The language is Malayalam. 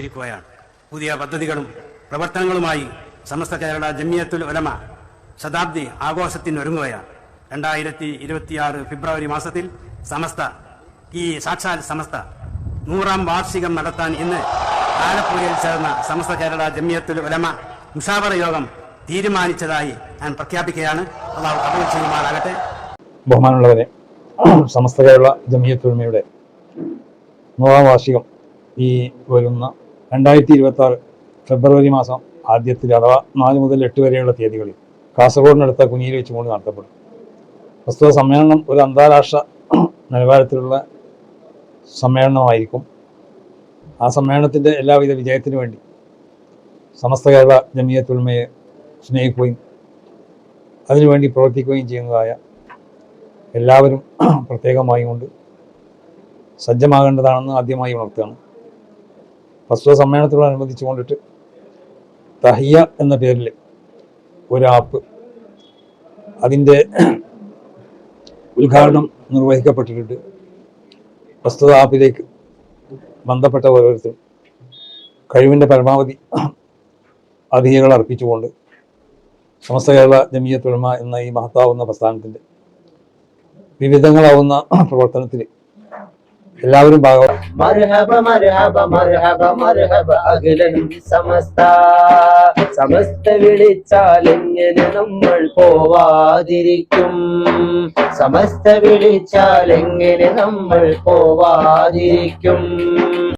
ഇരിക്കുകയാണ്. പുതിയ പദ്ധതികളും പ്രവർത്തനങ്ങളുമായി സമസ്ത കേരള ജമിയത്തുൽ ഉലമ ശതാബ്ദി ആഘോഷത്തിനൊരുങ്ങുകയാണ്. രണ്ടായിരത്തി ഇരുപത്തിയാറ് ഫെബ്രുവരി മാസത്തിൽ സമസ്ത ഈ സാക്ഷാൽ സമസ്ത നൂറാം വാർഷികം നടത്താൻ ഇന്ന് ആലപ്പുഴയിൽ ചേർന്ന സമസ്ത കേരള ജമിയത്തുൽ ഉലമ മുഷാവറ യോഗം തീരുമാനിച്ചതായി ഞാൻ പ്രഖ്യാപിക്കുകയാണ്. അള്ളാഹു കബൂൽ ചെയ്യുമാറാകട്ടെ. ബഹുമാനമുള്ളവരെ സമസ്ത കേരള ജമിയത്തുൽമയുടെ നൂറാം വാർഷികം ഈ വരുന്ന രണ്ടായിരത്തി ഇരുപത്തി ആറ് ഫെബ്രുവരി മാസം ആദ്യത്തിൽ അഥവാ നാല് മുതൽ എട്ട് വരെയുള്ള തീയതികളിൽ കാസർഗോഡിനടുത്ത വെച്ച് വെച്ചുകൊണ്ട് നടത്തപ്പെടും. വസ്തുത സമ്മേളനം ഒരു അന്താരാഷ്ട്ര നിലവാരത്തിലുള്ള സമ്മേളനമായിരിക്കും. ആ സമ്മേളനത്തിന്റെ എല്ലാവിധ വിജയത്തിനു വേണ്ടി സമസ്ത കേരള ജമിയത്തുൽമയെ സ്നേഹിക്കുകയും അതിനുവേണ്ടി പ്രവർത്തിക്കുകയും ചെയ്യുന്നതായ എല്ലാവരും പ്രത്യേകമായി കൊണ്ട് സജ്ജമാകേണ്ടതാണെന്ന് ആദ്യമായി ഉണർത്തുകയാണ്. പ്രസ്തുത സമ്മേളനത്തോടനുബന്ധിച്ച് കൊണ്ടിട്ട് തഹിയ എന്ന പേരിൽ ഒരു ആപ്പ് അതിന്റെ ഉദ്ഘാടനം നിർവഹിക്കപ്പെട്ടിട്ടുണ്ട്. പ്രസ്തുത ആപ്പിലേക്ക് ബന്ധപ്പെട്ട ഓരോരുത്തർ കഴിവിന്റെ പരമാവധി അതിഥികൾ അർപ്പിച്ചുകൊണ്ട് സമസ്ത കേരള ജമിയത്തുലമ എന്ന ഈ മഹത്താവുന്ന പ്രസ്ഥാനത്തിന്റെ വിവിധങ്ങളാവുന്ന പ്രവർത്തനത്തിൽ എല്ലാവരും സമസ്ത. സമസ്ത നമ്മൾ പോവാതിരിക്കും? സമസ്ത വിളിച്ചാൽ എങ്ങനെ നമ്മൾ പോവാതിരിക്കും?